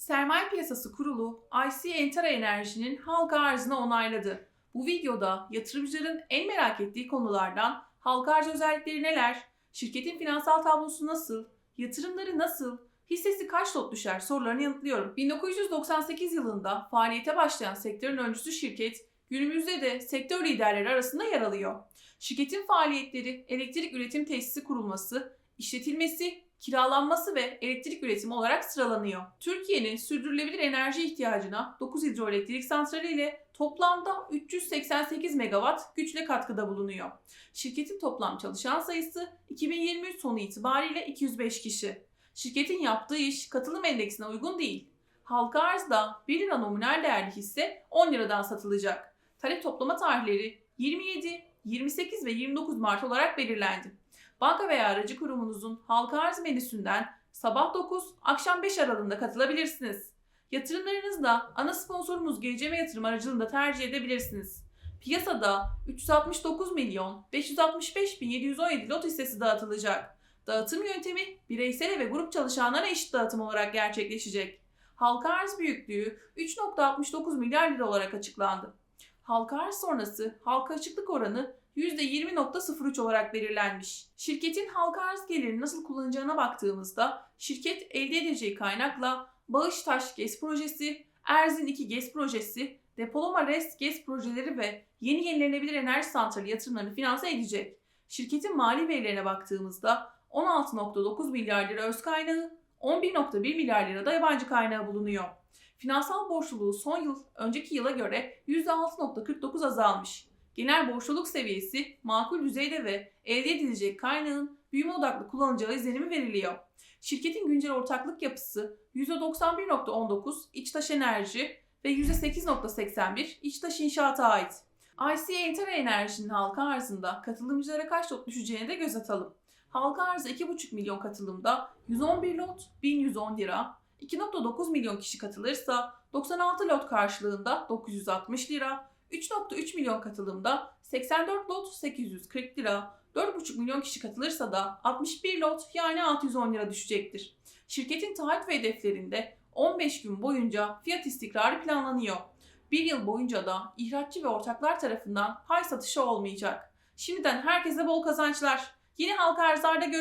Sermaye Piyasası Kurulu IC Entera Enerji'nin halka arzını onayladı. Bu videoda yatırımcıların en merak ettiği konulardan halka arz özellikleri neler, şirketin finansal tablosu nasıl, yatırımları nasıl, hissesi kaç lot düşer sorularını yanıtlıyorum. 1998 yılında faaliyete başlayan sektörün öncüsü şirket günümüzde de sektör liderleri arasında yer alıyor. Şirketin faaliyetleri elektrik üretim tesisi kurulması, işletilmesi, kiralanması ve elektrik üretimi olarak sıralanıyor. Türkiye'nin sürdürülebilir enerji ihtiyacına 9 hidroelektrik santrali ile toplamda 388 megawatt güçle katkıda bulunuyor. Şirketin toplam çalışan sayısı 2023 sonu itibariyle 205 kişi. Şirketin yaptığı iş katılım endeksine uygun değil. Halka arzda 1 lira nominal değerli hisse 10 liradan satılacak. Talep toplama tarihleri 27, 28 ve 29 Mart olarak belirlendi. Banka veya aracı kurumunuzun halka arz menüsünden sabah 9, akşam 5 aralığında katılabilirsiniz. Yatırımlarınızda ana sponsorumuz GCM Yatırım aracılığında tercih edebilirsiniz. Piyasada 369 milyon 565 bin 717 lot hissesi dağıtılacak. Dağıtım yöntemi bireysel ve grup çalışanlara eşit dağıtım olarak gerçekleşecek. Halka arz büyüklüğü 3.69 milyar lira olarak açıklandı. Halka arz sonrası halka açıklık oranı %20.03 olarak belirlenmiş. Şirketin halka arz gelirini nasıl kullanacağına baktığımızda şirket elde edeceği kaynakla Bağıştaş GES projesi, Erzin 2 GES projesi, Depolama REST GES projeleri ve yeni yenilenebilir enerji santrali yatırımlarını finanse edecek. Şirketin mali verilerine baktığımızda 16.9 milyar lira öz kaynağı, 11.1 milyar lira da yabancı kaynağı bulunuyor. Finansal borçluluğu son yıl önceki yıla göre %6.49 azalmış. Genel borçluluk seviyesi makul düzeyde ve elde edilecek kaynağın büyüme odaklı kullanacağı izlenimi veriliyor. Şirketin güncel ortaklık yapısı %91.19 İçtaş Enerji ve %8.81 İçtaş İnşaat'a ait. IC Entera Enerji'nin halka arzında katılımcılara kaç lot düşeceğine de göz atalım. Halka arzı 2,5 milyon katılımda 111 lot 1110 lira, 2.9 milyon kişi katılırsa 96 lot karşılığında 960 lira, 3.3 milyon katılımda 84 lot 840 lira, 4.5 milyon kişi katılırsa da 61 lot yani 610 lira düşecektir. Şirketin taahhüt ve hedeflerinde 15 gün boyunca fiyat istikrarı planlanıyor. Bir yıl boyunca da ihraççı ve ortaklar tarafından pay satışı olmayacak. Şimdiden herkese bol kazançlar. Yeni halka arzlarda görüşürüz.